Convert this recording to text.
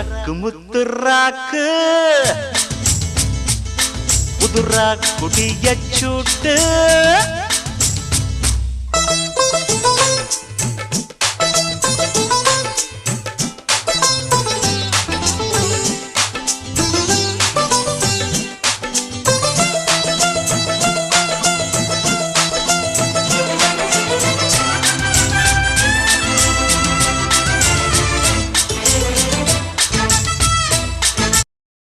ராக்கு முத்து ராக்கு புதுரா குடிய